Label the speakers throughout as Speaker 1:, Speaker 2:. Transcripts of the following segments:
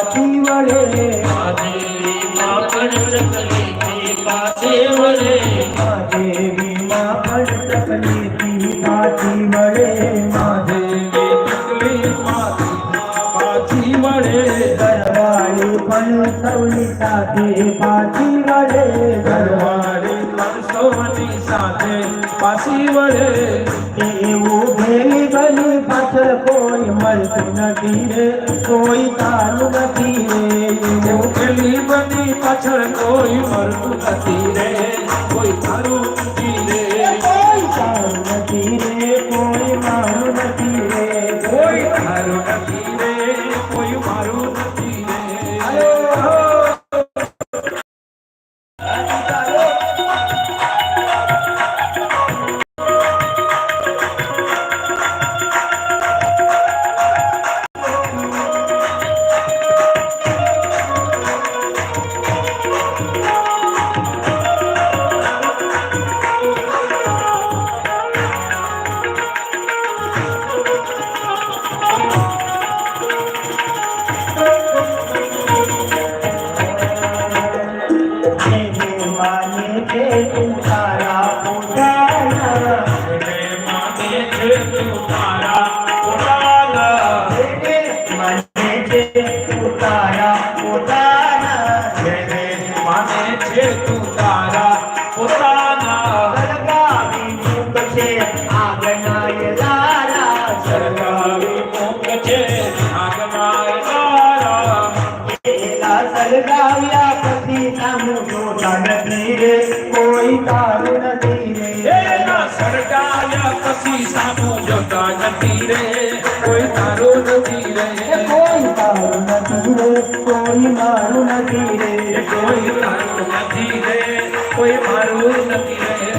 Speaker 1: वरे
Speaker 2: महादेवी माँ पड़कली थी पासे वरे
Speaker 1: महादेवी माँ पड़कली थी पाची वरे
Speaker 2: महादेवी पकली माती पाची वरे
Speaker 1: घरवाली पर सवली साथे पाची वरे घरवाली
Speaker 2: पर सवली साथे
Speaker 1: कोई तारू न धीरे
Speaker 2: कोई बनी पत्थर कोई मर्द न धीरे कोई तालु धीरे
Speaker 1: कोई तालु न धीरे मेरे माने थे तुम्हारा
Speaker 2: माने तुम्हारा उजाला
Speaker 1: मेरे माने थे तुम्हारा उजाला
Speaker 2: माने थे तुम्हारा उजाला
Speaker 1: सरगा भी मुख से आगना ये लारा सरगा
Speaker 2: भी मुख
Speaker 1: રે કોઈ તારું નથી રે. એના
Speaker 2: સરકાયા પછી સામું જતા નથી રે. કોઈ તારું નથી રે.
Speaker 1: કોઈ તારું નથી રે કોઈ મારું નથી રે.
Speaker 2: કોઈ તારું નથી રે. કોઈ મારું નથી રે.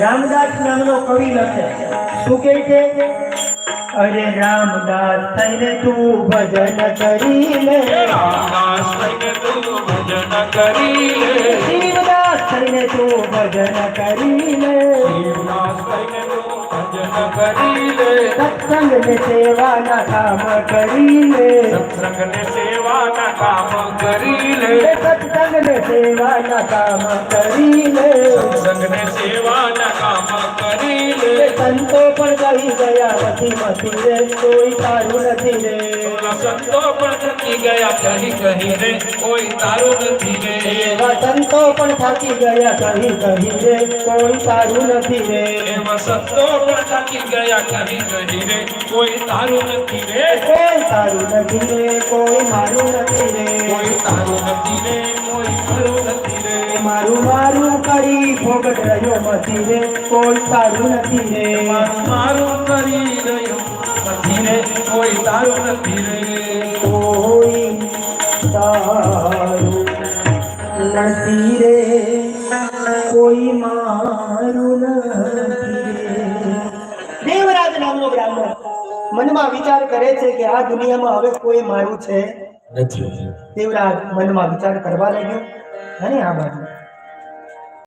Speaker 1: રામદાસ નામનો કવિ લખે. શું કહે છે? अरे रामदास सन तू भजन करी ले। तू भजन करी ले।
Speaker 2: तू भजन करी ले।
Speaker 1: सत्संग ने सेवा ना काम करी ले
Speaker 2: सत्संग ने सेवा ना काम करी ले
Speaker 1: सत्संग ने सेवा ना काम करी ले
Speaker 2: सत्संग ने सेवा ना काम करी ले
Speaker 1: संतो पर गई गया मती मती रे कोई तारू नहीं रे।
Speaker 2: संतो पर थकी गया कहीं कहीं रे कोई तारू नहीं रे। सेवा
Speaker 1: संतो पर थकी गया कहीं कहीं रे कोई तारू नहीं रे।
Speaker 2: सेवा संतो पर थकी गया कहीं કહી રે કોઈ તારું નથી રે.
Speaker 1: કોઈ તારું નથી રે કોઈ મારું નથી રે. કોઈ
Speaker 2: તારું નથી રે કોઈ મારું નથી રે.
Speaker 1: મારું મારું કરી ભોગટ રહ્યો નથી રે કોઈ તારું નથી રે. મારું
Speaker 2: મારું કરી રહ્યો નથી રે કોઈ તારું નથી રે.
Speaker 1: કોઈ તારું નથી રે કોઈ મારું નથી નામનો બ્રાહ્મણ. મનમાં વિચાર કરે છે કે આ દુનિયામાં હવે કોઈ મારું છે?
Speaker 2: નથી.
Speaker 1: દેવરાજ મનમાં વિચાર કરવા લાગ્યો. અને આ બાજુ.